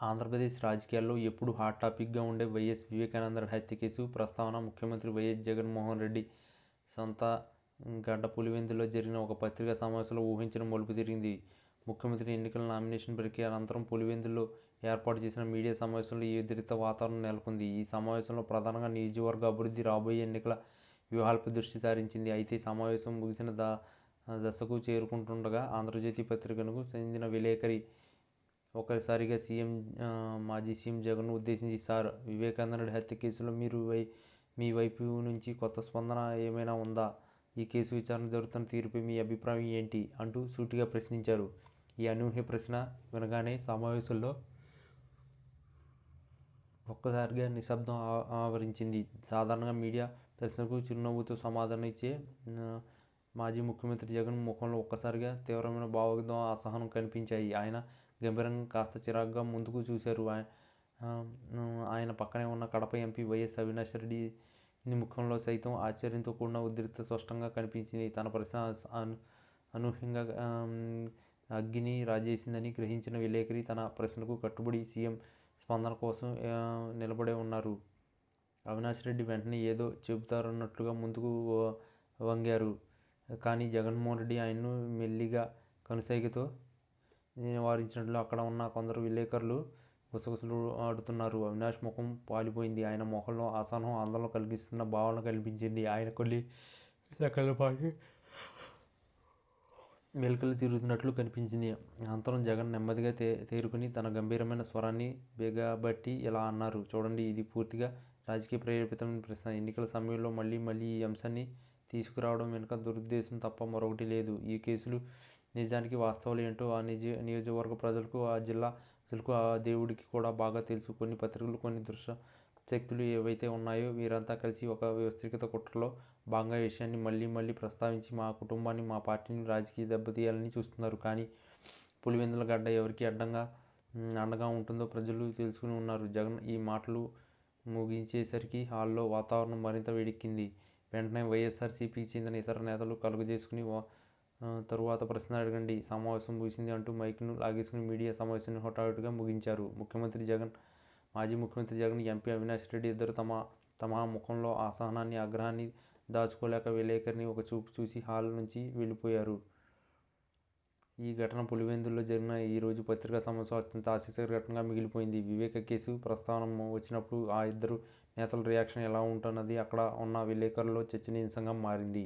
ఆంధ్రప్రదేశ్ రాజకీయాల్లో ఎప్పుడూ హాట్ టాపిక్గా ఉండే వైఎస్ వివేకానంద హత్య కేసు ప్రస్తావన ముఖ్యమంత్రి వైఎస్ జగన్మోహన్ రెడ్డి సొంత గడ్డ పులివెందులో జరిగిన ఒక పత్రికా సమావేశంలో ఊహించిన మలుపు తిరిగింది. ముఖ్యమంత్రి ఎన్నికల నామినేషన్ ప్రక్రియ అనంతరం పులివెందులో ఏర్పాటు చేసిన మీడియా సమావేశంలో ఈ వాతావరణం నెలకొంది. ఈ సమావేశంలో ప్రధానంగా నియోజకవర్గ అభివృద్ధి, రాబోయే ఎన్నికల వ్యూహాలపై దృష్టి సారించింది. అయితే సమావేశం ముగిసిన దశకు చేరుకుంటుండగా ఆంధ్రజ్యోతి పత్రికను చెందిన విలేకరి ఒక్కసారిగా సీఎం మాజీ సీఎం జగన్ను ఉద్దేశించి సార్ వివేకానంద హత్య కేసులో మీరు వై మీ వైపు నుంచి కొత్త స్పందన ఏమైనా ఉందా? ఈ కేసు విచారణ జరుగుతున్న తీరుపై మీ అభిప్రాయం ఏంటి? అంటూ సూటిగా ప్రశ్నించారు. ఈ అనూహ్య ప్రశ్న వినగానే సమావేశంలో ఒక్కసారిగా నిశ్శబ్దం ఆవరించింది. సాధారణంగా మీడియా ప్రశ్నకు చిరునవ్వుతో సమాధానం ఇచ్చే మాజీ ముఖ్యమంత్రి జగన్ ముఖంలో ఒక్కసారిగా తీవ్రమైన భావోద్వేగం, అసహనం కనిపించాయి. ఆయన గంభీరంగా, కాస్త చిరాగ్గా ముందుకు చూశారు. ఆయన పక్కనే ఉన్న కడప ఎంపీ వైఎస్ అవినాష్రెడ్డి ముఖంలో సైతం ఆశ్చర్యంతో కూడిన ఉద్రిక్త స్పష్టంగా కనిపించింది. తన ప్రశ్న అనూహ్యంగా అగ్గిని రాజేసిందని గ్రహించిన విలేకరి తన ప్రశ్నకు కట్టుబడి సీఎం స్పందన కోసం నిలబడే ఉన్నారు. అవినాష్రెడ్డి వెంటనే ఏదో చెబుతారన్నట్లుగా ముందుకు వంగారు. కానీ జగన్మోహన్ రెడ్డి ఆయన్ను మెల్లిగా కనుసైగతో నివారించినట్లు అక్కడ ఉన్న కొందరు విలేకరులు గుసగుసలు ఆడుతున్నారు అవినాష్ ముఖం పాలిపోయింది. ఆయన ముఖంలో అసహనం, ఆందోళన కలిగిస్తున్న భావన కనిపించింది. ఆయన కొన్ని సెకన్లపాటు మెలకలు తిరుగుతున్నట్లు కనిపించింది. అనంతరం జగన్ నెమ్మదిగా తేరుకుని తన గంభీరమైన స్వరాన్ని బిగబట్టి ఇలా అన్నారు. చూడండి ఇది పూర్తిగా రాజకీయ ప్రేరేపితమైన ప్రశ్న. ఎన్నికల సమయంలో మళ్ళీ మళ్ళీ ఈ అంశాన్ని తీసుకురావడం వెనుక దురుద్దేశం తప్ప మరొకటి లేదు. ఈ కేసులు నిజానికి వాస్తవాలు ఏంటో ఆ నిజ నియోజకవర్గ ప్రజలకు, ఆ జిల్లా ప్రజలకు, ఆ దేవుడికి కూడా బాగా తెలుసు. కొన్ని పత్రికలు, కొన్ని దృశ్య శక్తులు ఏవైతే ఉన్నాయో వీరంతా కలిసి ఒక వ్యవస్థీకృత కుట్రలో భాగంగా విషయాన్ని మళ్ళీ మళ్ళీ ప్రస్తావించి మా కుటుంబాన్ని, మా పార్టీని రాజకీయ దెబ్బతీయాలని చూస్తున్నారు. కానీ పులివెందుల గడ్డ ఎవరికి అడ్డంగా అండగా ఉంటుందో ప్రజలు తెలుసుకుని ఉన్నారు. జగన్ ఈ మాటలు ముగించేసరికి హాల్లో వాతావరణం మరింత వేడెక్కింది. వెంటనే వైఎస్ఆర్సీపీకి చెందిన ఇతర నేతలు కలుగజేసుకుని తరువాత ప్రశ్న అడగండి, సమావేశం ముగిసింది అంటూ మైక్ను లాగేసుకుని మీడియా సమావేశాన్ని హుటాహుటిన ముగించారు. ముఖ్యమంత్రి జగన్, మాజీ ముఖ్యమంత్రి జగన్, ఎంపీ అవినాష్ రెడ్డి ఇద్దరు తమ తమ ముఖంలో అసహనాన్ని, ఆగ్రహాన్ని దాచుకోలేక విలేకరిని ఒక చూపు చూసి హాల్ నుంచి వెళ్ళిపోయారు ఈ ఘటన పులివెందుల్లో జరిగిన ఈ రోజు పత్రికా సమావేశంలో అత్యంత ఆసక్తికర ఘటనగా మిగిలిపోయింది. వివేక కేసు ప్రస్తావన వచ్చినప్పుడు ఆ ఇద్దరు నేతల రియాక్షన్ ఎలా ఉంటున్నది అక్కడ ఉన్న విలేకరుల్లో చర్చనీయాంశంగా మారింది.